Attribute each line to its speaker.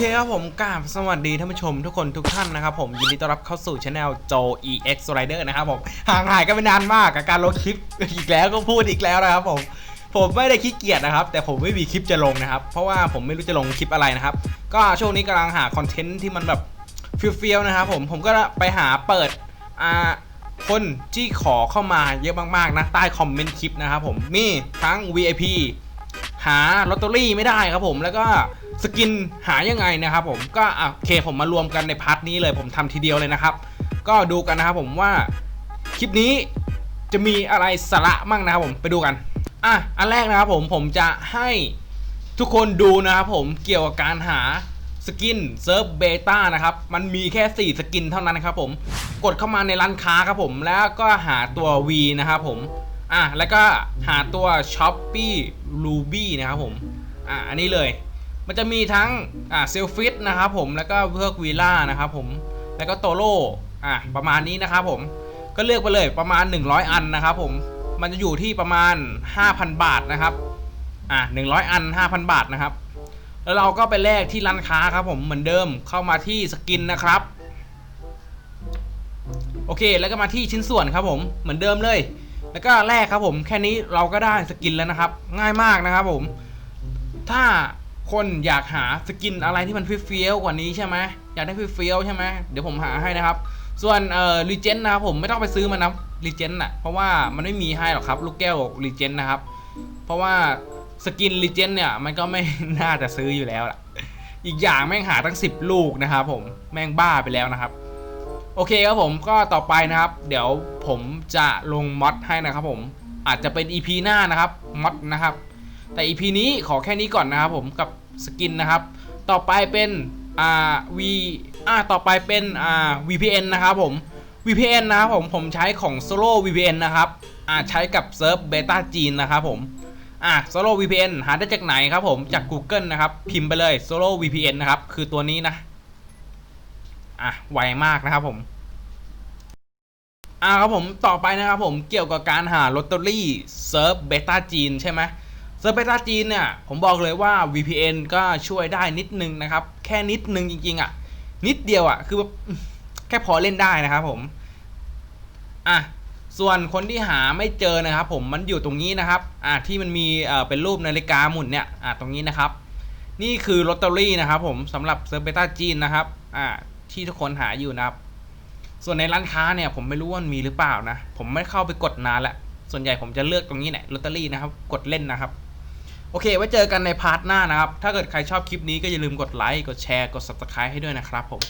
Speaker 1: เคครับผมกราบสวัสดีท่านผู้ชมทุกคนทุกท่านนะครับผมยินดีต้อนรับเข้าสู่ช anel โจ EX Rider นะครับผมห่างหายกันไปนานมากกับการลงคลิปอีกแล้วก็พูดอีกแล้วนะครับผมผมไม่ได้ขี้เกียจนะครับ แต่ผมไม่มีคลิปจะลงนะครับ เพราะว่าผมไม่รู้จะลงคลิปอะไรนะครับ ก็ช่วงนี้กำลังหาคอนเทนต์ที่มันแบบฟี้ยวๆนะครับผมผมก็ไปหาเปิดอ่าคนที่ขอเข้ามาเยอะมากๆนะใต้คอมเมนต์คลิปนะครับผมมีทั้ง VIP หาลอตเตอรี่ไม่ได้ครับผมแล้วก็สกินหายังไงนะครับผมก็โอเคผมมารวมกันในพาร์ทนี้เลยผมทำทีเดียวเลยนะครับ ก็ดูกันนะครับผมว่าคลิปนี้จะมีอะไรสาระมั่งนะครับผมไปดูกันอะอันแรกนะครับผมผมจะให้ทุกคนดูนะครับผมเกี่ยวกับการหาสกินเซิร์ฟเบต้านะครับ มันมีแค่ 4 สกินเท่านั้นนะครับผม กดเข้ามาในร้านค้าครับผม แล้วก็หาตัว V นะครับผม อะแล้วก็หาตัว s h o p e e Ruby นะครับผมอะอันนี้เลย มันจะมีทั้งอ่าเซลฟิตนะครับผมแล้วก็เพื่อวีล่านะครับผมแล้วก็โตโร่อะประมาณนี้นะครับผมก็เลือกไปเลยประมาณ 100 อันนะครับผมมันจะอยู่ที่ประมาณ 5,000 บาทนะครับอะ100 อัน 5,000 บาทนะครับ แล้วเราก็ไปแลกที่ร้านค้าครับผมเหมือนเดิมเข้ามาที่สกินนะครับ โอเคแล้วก็มาที่ชิ้นส่วนครับผมเหมือนเดิมเลย แล้วก็แรกครับผมแค่นี้เราก็ได้สกินแล้วนะครับ ง่ายมากนะครับผม ถ้าคนอยากหาสกินอะไรที่มันเฟี้ยวกว่านี้ใช่ไหมอยากได้เฟี้ยวใช่ไหมเดี๋ยวผมหาให้นะครับ ส่วนเอ่อรีเจนนะครับผมไม่ต้องไปซื้อมันนะรีเจนอะเพราะว่ามันไม่มีให้หรอกครับ ลูกแก้วรีเจนนะครับ เพราะว่าสกินรีเจนเนี่ยมันก็ไม่น่าจะซื้ออยู่แล้วล่ะ อีกอย่างแม่งหาตั้ง 10 ลูกนะครับผมแม่งบ้าไปแล้วนะครับ โอเคครับผมก็ต่อไปนะครับ เดี๋ยวผมจะลงมอดให้นะครับผมอาจจะเป็น EP หน้านะครับมอดนะครับ แต่ EP นี้ขอแค่นี้ก่อนนะครับผมกับสกินนะครับ ต่อไปเป็นอ่า V อ่าต่อไปเป็นอ่า VPN นะครับผม VPN นะครับผมผมใช้ของ Solo VPN นะครับอ่าใช้กับเซิร์ฟเบต้าจีนนะครับผมอ่า Solo VPN หาได้จากไหนครับผมจาก Google นะครับ พิมพ์ไปเลย Solo VPN นะครับ คือตัวนี้นะ อะไวมากนะครับผมอ่าครับผมต่อไปนะครับผมเกี่ยวกับการหาลอตเตอรี่เซิร์ฟเบต้าจีนใช่ไหมเซิร์ฟเบต้าจีนเนี่ยผมบอกเลยว่า VPN ก็ช่วยได้นิดนึงนะครับ แค่นิดนึงจริงๆอะ นิดเดียวอะคือแบบแค่พอเล่นได้นะครับผมอะส่วนคนที่หาไม่เจอนะครับ ผมมันอยู่ตรงนี้นะครับอะที่มันมีเอ่อเป็นรูปนาฬิกาหมุนเนี่ยอะตรงนี้นะครับ นี่คือลอตเตอรี่นะครับ ผมสำหรับเซิร์ฟเบต้าจีนนะครับอ่า ที่ทุกคนหาอยู่นะครับ ส่วนในร้านค้าเนี่ยผมไม่รู้ว่ามีหรือเปล่านะ ผมไม่เข้าไปกดนานละส่วนใหญ่ผมจะเลือกตรงนี้แหละลอตเตอรี่นะครับ กดเล่นนะครับ โอเค ไว้เจอกันในพาร์ทหน้านะครับ ถ้าเกิดใครชอบคลิปนี้ก็อย่าลืมกดไลค์ กดแชร์ กด subscribe ให้ด้วยนะครับผม